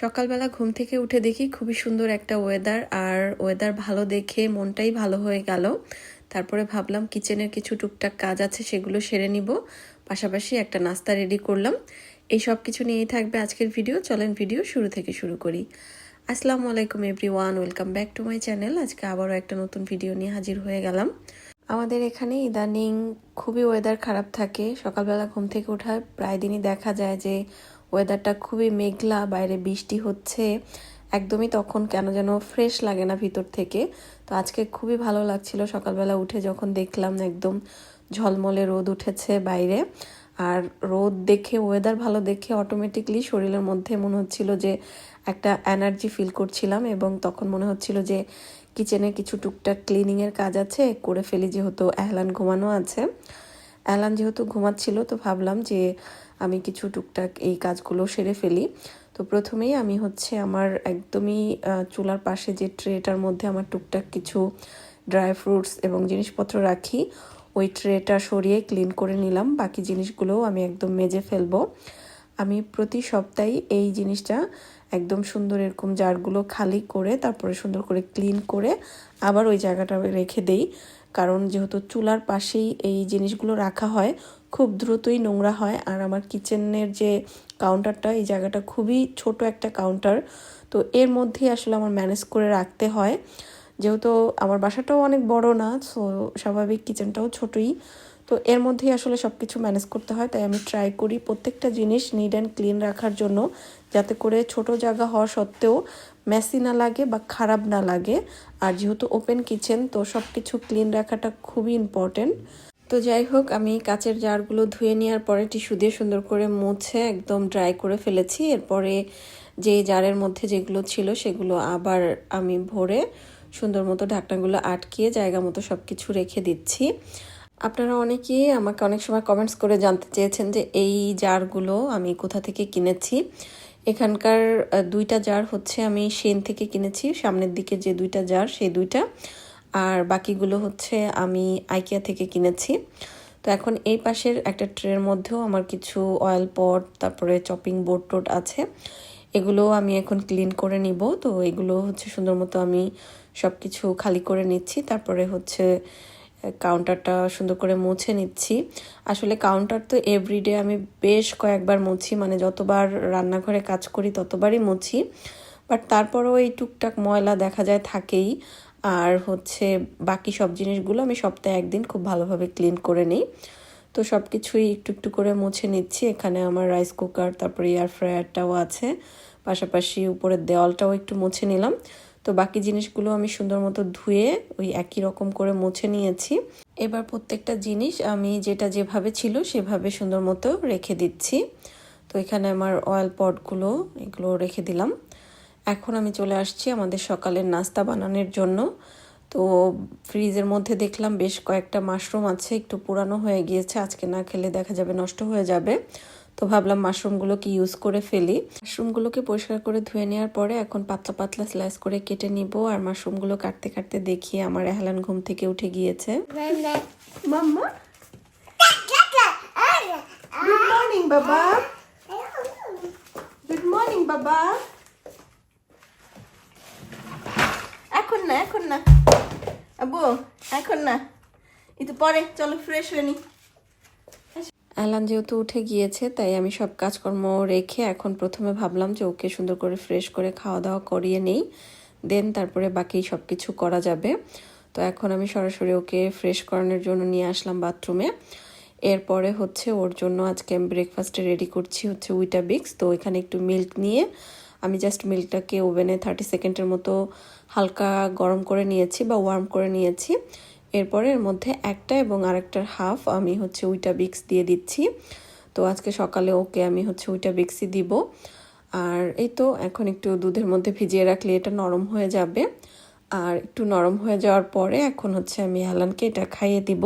সকালবেলা ঘুম থেকে উঠে দেখি খুবই সুন্দর একটা ওয়েদার আর ওয়েদার ভালো দেখে মনটাই ভালো হয়ে গেল। তারপরে ভাবলাম কিচেনের কিছু টুকটাক কাজ আছে, সেগুলো সেরে নিব। পাশাপাশি একটা নাস্তা রেডি করলাম। এই সব কিছু নিয়েই থাকবে আজকের ভিডিও চলেন ভিডিও শুরু থেকে শুরু করি। আসসালামু আলাইকুম everyone welcome back to my channel আজকে আবারও একটা নতুন ভিডিও নিয়ে হাজির হয়ে গেলাম। আমাদের এখানে ইদানিং খুবই ওয়েদার খারাপ থাকে। সকালবেলা ঘুম থেকে ওঠায় প্রায় দিনই দেখা যায় যে ওয়েদারটা খুবই মেঘলা, বাইরে বৃষ্টি হচ্ছে। একদমই তখন কেন যেন ফ্রেশ লাগে না ভিতর থেকে। তো আজকে খুবই ভালো লাগছিল সকালবেলা উঠে যখন দেখলাম একদম ঝলমলে রোদ উঠেছে বাইরে। আর রোদ দেখে ওয়েদার ভালো দেখে অটোমেটিকলি শরীরের মধ্যে মনে হচ্ছিল যে একটা এনার্জি ফিল করছিলাম এবং তখন মনে হচ্ছিল যে কিচেনে কিছু টুকটাক ক্লিনিংয়ের কাজ আছে, করে ফেলি যেহেতু এহলান ঘুমানো আছে। অ্যালান যেহেতু ঘুমাচ্ছিল, তো ভাবলাম যে আমি কিছু টুকটাক এই কাজগুলো সেরে ফেলি। তো প্রথমেই আমি হচ্ছে আমার একদমই চুলার পাশে যে ট্রেটার মধ্যে আমার টুকটাক কিছু ড্রাই ফ্রুটস এবং জিনিসপত্র রাখি, ওই ট্রেটা সরিয়ে ক্লিন করে নিলাম। বাকি জিনিসগুলোও আমি একদম মেজে ফেলব। আমি প্রতি সপ্তাহে এই জিনিসটা একদম সুন্দর এরকম জারগুলো খালি করে, তারপরে সুন্দর করে ক্লিন করে আবার ওই জায়গাটা রেখে দেই। কারণ যেহেতু চুলার পাশেই এই জিনিসগুলো রাখা হয়, খুব দ্রুতই নোংরা হয়। আর আমার কিচেনের যে কাউন্টারটা এই জায়গাটা খুবই ছোট একটা কাউন্টার তো এর মধ্যেই আসলে আমার ম্যানেজ করে রাখতে হয়। যেহেতু আমার বাসাটাও অনেক বড় না সো স্বাভাবিক কিচেনটাও ছোটই। তো এর মধ্যেই আসলে সব কিছু ম্যানেজ করতে হয়, তাই আমি ট্রাই করি প্রত্যেকটা জিনিস নিট অ্যান্ড ক্লিন রাখার জন্য, যাতে করে ছোট জায়গা হওয়া সত্ত্বেও মেসি না লাগে বা খারাপ না লাগে। আর যেহেতু ওপেন কিচেন তো সব কিছু ক্লিন রাখাটা খুবই ইম্পর্টেন্ট তো যাই হোক, আমি কাচের জারগুলো ধুয়ে নেওয়ার পরে টিস্যু দিয়ে সুন্দর করে মুছে একদম ড্রাই করে ফেলেছি। এরপরে যে জারের মধ্যে যেগুলো ছিল, সেগুলো আবার আমি ভরে সুন্দর মতো ঢাকনাগুলো আটকিয়ে জায়গা মতো সব কিছু রেখে দিচ্ছি। আপনারা অনেকেই আমাকে অনেক সময় কমেন্টস করে জানতে চেয়েছেন যে এই জারগুলো আমি কোথা থেকে কিনেছি। এখানকার দুইটা জার হচ্ছে আমি সেন থেকে কিনেছি, সামনের দিকে যে দুইটা জার সেই দুইটা। আর বাকিগুলো হচ্ছে আমি আইকিয়া থেকে কিনেছি। তো এখন এই পাশের একটা ট্রের মধ্যেও আমার কিছু অয়েল পট তারপরে চপিং বোর্ড টোট আছে। এগুলো আমি এখন ক্লিন করে নিব। তো এগুলো হচ্ছে সুন্দর মতো আমি সব কিছু খালি করে নিচ্ছি। তারপরে হচ্ছে কাউন্টারটা সুন্দর করে মুছে নিচ্ছি। আসলে কাউন্টার তো এভরিডে আমি বেশ কয়েকবার মুছি মানে যতবার রান্নাঘরে কাজ করি ততবারই মুছি। বাট তারপরেও এই টুকটাক ময়লা দেখা যায় থাকেই। আর হচ্ছে বাকি সব জিনিসগুলো আমি সপ্তাহে একদিন খুব ভালোভাবে ক্লিন করে নিই। তো সব কিছুই একটু একটু করে মুছে নিচ্ছি। এখানে আমার রাইস কুকার তারপরে এয়ার ফ্রায়ারটাও আছে। পাশাপাশি উপরের দেওয়ালটাও একটু মুছে নিলাম। তো বাকি জিনিসগুলো আমি সুন্দর মতো ধুয়ে ওই একই রকম করে মুছে নিয়েছি। এবার প্রত্যেকটা জিনিস আমি যেটা যেভাবে ছিল সেভাবে সুন্দর মতো রেখে দিচ্ছি। তো এখানে আমার অয়েল পটগুলো এগুলো রেখে দিলাম। এখন আমি চলে আসছি আমাদের সকালের নাস্তা বানানোর জন্য। তো ফ্রিজের মধ্যে দেখলাম বেশ কয়েকটা মাশরুম আছে, একটু পুরানো হয়ে গিয়েছে, আজকে না খেলে দেখা যাবে নষ্ট হয়ে যাবে। তো ভাবলাম মাশরুমগুলোকে ইউজ করে ফেলি। মাশরুমগুলোকে পরিষ্কার করে ধুয়ে নেওয়ার পরে এখন পাতলা পাতলা স্লাইস করে কেটে নিব আর মাশরুমগুলো কাটতে কাটতে দেখি আমার এহলান ঘুম থেকে উঠে গিয়েছে। বাবা। এখন না এখন না। আবু এখন না। একটু পরে, চলো ফ্রেশ হয়ে নি। অ্যালান যেহেতু উঠে গিয়েছে, তাই আমি সব কাজকর্ম রেখে এখন প্রথমে ভাবলাম যে ওকে সুন্দর করে ফ্রেশ করে খাওয়া দাওয়া করিয়ে নেই। দেন তারপরে বাকি সব কিছু করা যাবে। তো এখন আমি সরাসরি ওকে ফ্রেশ করানোর জন্য নিয়ে আসলাম বাথরুমে এরপরে হচ্ছে ওর জন্য আজকে আমি ব্রেকফাস্টে রেডি করছি হচ্ছে উইটা বিক্স তো এখানে একটু মিল্ক নিয়ে আমি জাস্ট মিল্কটাকে ওভেনে থার্টি সেকেন্ডের মতো হালকা গরম করে নিয়েছি বা ওয়ার্ম করে নিয়েছি। এরপরে এর মধ্যে একটা এবং আরেকটার হাফ আমি হচ্ছে উইটা বিক্স দিয়ে দিচ্ছি। তো আজকে সকালে ওকে আমি হচ্ছে উইটা বিক্সই দিব। আর এই তো এখন একটু দুধের মধ্যে ভিজিয়ে রাখলে এটা নরম হয়ে যাবে। আর একটু নরম হয়ে যাওয়ার পরে এখন হচ্ছে আমি অ্যালানকে এটা খাইয়ে দিব।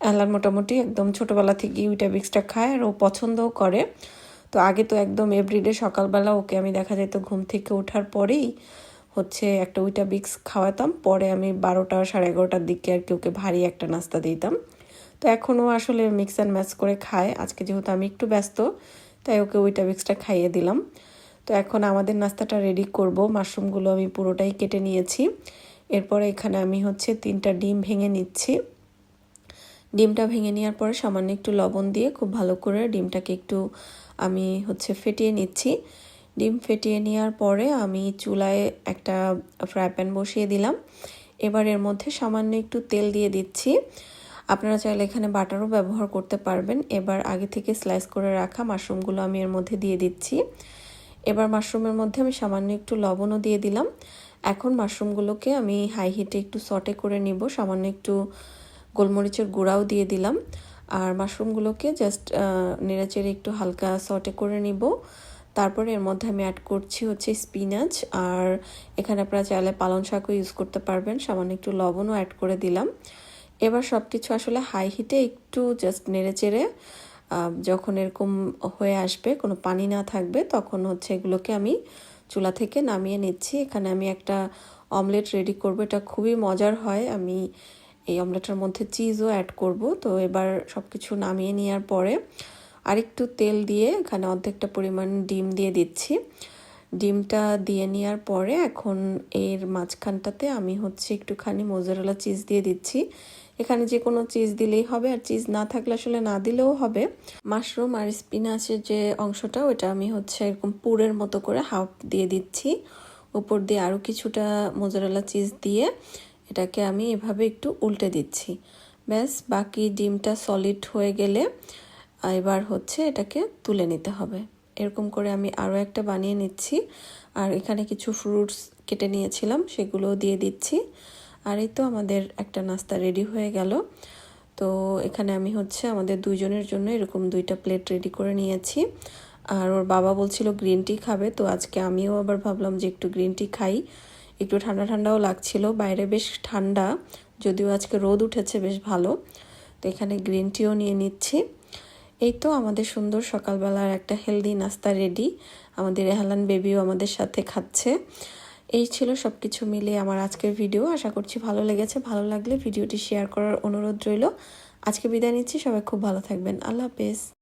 অ্যালান মোটামুটি একদম ছোটোবেলা থেকেই উইটা বিক্সটা খায় আর ও পছন্দও করে। তো আগে তো একদম এভরিডে সকালবেলা ওকে আমি দেখা যেত ঘুম থেকে ওঠার পরেই হচ্ছে একটা উইটা বিক্স খাওয়াতাম। পরে আমি বারোটা, সাড়ে এগারোটার দিকে আর কি ওকে ভারী একটা নাস্তা দিতাম। তো এখনও আসলে মিক্স অ্যান্ড ম্যাচ করে খায়। আজকে যেহেতু আমি একটু ব্যস্ত, তাই ওকে উইটা বিক্সটা খাইয়ে দিলাম। তো এখন আমাদের নাস্তাটা রেডি করব। মাশরুমগুলো আমি পুরোটাই কেটে নিয়েছি। এরপরে এখানে আমি হচ্ছে তিনটা ডিম ভেঙে নিচ্ছি। ডিমটা ভেঙে নেওয়ার পরে সামান্য একটু লবণ দিয়ে খুব ভালো করে ডিমটাকে একটু আমি হচ্ছে ফেটিয়ে নিচ্ছি। ডিম ফেটিয়ে নেওয়ার পরে আমি চুলায় একটা ফ্রাই প্যান বসিয়ে দিলাম। এবার এর মধ্যে সামান্য একটু তেল দিয়ে দিচ্ছি। আপনারা চাইলে এখানে বাটারও ব্যবহার করতে পারবেন। এবার আগে থেকে স্লাইস করে রাখা মাশরুমগুলো আমি এর মধ্যে দিয়ে দিচ্ছি। এবার মাশরুমের মধ্যে আমি সামান্য একটু লবণও দিয়ে দিলাম। এখন মাশরুমগুলোকে আমি হাই হিটে একটু সটে করে নিব। সামান্য একটু গোলমরিচের গুঁড়াও দিয়ে দিলাম। আর মাশরুমগুলোকে জাস্ট নেড়েচেড়ে একটু হালকা সটে করে নিব। তারপরে এর মধ্যে আমি অ্যাড করছি হচ্ছে স্পিনাচ আর এখানে আপনারা চাইলে পালং শাকও ইউজ করতে পারবেন। সামান্য একটু লবণও অ্যাড করে দিলাম। এবার সব কিছু আসলে হাই হিটে একটু জাস্ট নেড়েচেড়ে যখন এরকম হয়ে আসবে, কোনো পানি না থাকবে, তখন হচ্ছে এগুলোকে আমি চুলা থেকে নামিয়ে নিচ্ছি। এখানে আমি একটা অমলেট রেডি করব। এটা খুবই মজার হয়। আমি এই অমলেটের মধ্যে চিজও অ্যাড করব। তো এবার সব কিছু নামিয়ে নেওয়ার পরে আরেকটু তেল দিয়ে এখানে অর্ধেকটা পরিমাণ ডিম দিয়ে দিচ্ছি। ডিমটা দিয়ে নেওয়ার পরে এখন এর মাঝখানটাতে আমি হচ্ছে একটুখানি মোজারেলা চিজ দিয়ে দিচ্ছি। এখানে যে কোনো চিজ দিলেই হবে আর চিজ না থাকলে আসলে না দিলেও হবে। মাশরুম আর স্পিনাচের যে অংশটা ওটা আমি হচ্ছে এরকম পুরের মতো করে হাফ দিয়ে দিচ্ছি। উপর দিয়ে আরও কিছুটা মোজারেলা চিজ দিয়ে এটাকে আমি এভাবে একটু উল্টে দিচ্ছি। ব্যাস, বাকি ডিমটা সলিড হয়ে গেলে, এবার হচ্ছে এটাকে তুলে নিতে হবে। এরকম করে আমি আরও একটা বানিয়ে নিচ্ছি। আর এখানে কিছু ফ্রুটস কেটে নিয়েছিলাম, সেগুলোও দিয়ে দিচ্ছি। আর এই তো আমাদের একটা নাস্তা রেডি হয়ে গেল। তো এখানে আমি হচ্ছে আমাদের দুইজনের জন্য এরকম দুইটা প্লেট রেডি করে নিয়েছি। আর ওর বাবা বলছিল গ্রিন টি খাবে, তো আজকে আমিও আবার ভাবলাম যে একটু গ্রিন টি খাই। একটু ঠান্ডা ঠান্ডাও লাগছিল। বাইরে বেশ ঠান্ডা, যদিও আজকে রোদ উঠেছে বেশ ভালো। তো এখানে গ্রিন টিও নিয়ে নিচ্ছি। এই তো আমাদের সুন্দর সকালবেলার একটা হেলদি নাস্তা রেডি। আমাদের রেহালান বেবিও আমাদের সাথে খাচ্ছে। এই ছিল সব কিছু মিলে আমার আজকের ভিডিও। আশা করছি ভালো লেগেছে। ভালো লাগলে ভিডিওটি শেয়ার করার অনুরোধ রইল। আজকে বিদায় নিচ্ছি। সবাই খুব ভালো থাকবেন। আল্লাহ হাফেজ।